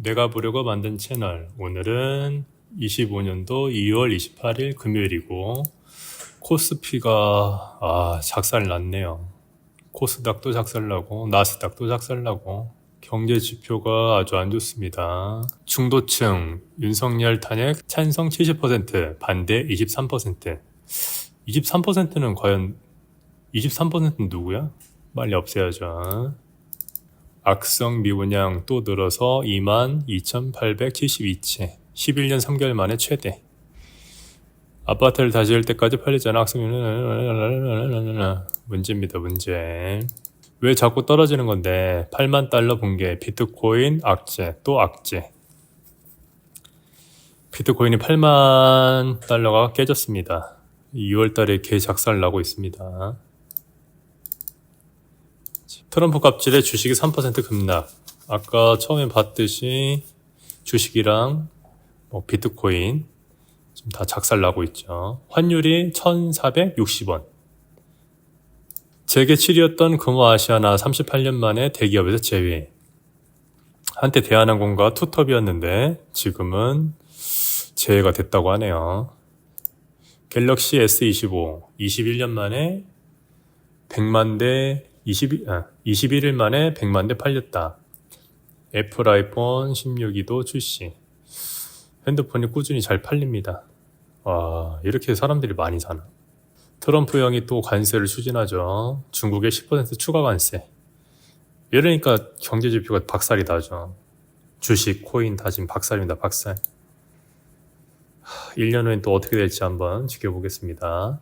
내가 보려고 만든 채널. 오늘은 25년도 2월 28일 금요일이고, 코스피가, 아, 작살 났네요. 코스닥도 작살나고, 나스닥도 작살나고, 경제 지표가 아주 안 좋습니다. 중도층, 윤석열 탄핵 찬성 70%, 반대 23%. 23%는 과연, 23%는 누구야? 빨리 없애야죠. 악성 미분양 또 늘어서 22,872채. 11년 3개월 만에 최대. 아파트를 다시 할 때까지 팔리잖아. 악성 미분양. 문제입니다, 문제. 왜 자꾸 떨어지는 건데 8만 달러 붕괴, 비트코인 악재, 또 악재. 비트코인이 8만 달러가 깨졌습니다. 2월 달에 개 작살 나고 있습니다. 트럼프 갑질에 주식이 3% 급락. 아까 처음에 봤듯이 주식이랑 뭐 비트코인 지금 다 작살 나고 있죠. 환율이 1,460원. 재계 7위였던 금호 아시아나 38년 만에 대기업에서 제외. 한때 대한항공과 투톱이었는데 지금은 제외가 됐다고 하네요. 갤럭시 S25 21년 만에 100만 대 20, 아, 21일 만에 100만 대 팔렸다. 애플 아이폰 16이도 출시. 핸드폰이 꾸준히 잘 팔립니다. 와, 이렇게 사람들이 많이 사나. 트럼프 형이 또 관세를 추진하죠. 중국에 10% 추가 관세. 이러니까 경제 지표가 박살이 나죠. 주식, 코인 다 지금 박살입니다. 박살. 하, 1년 후엔 또 어떻게 될지 한번 지켜보겠습니다.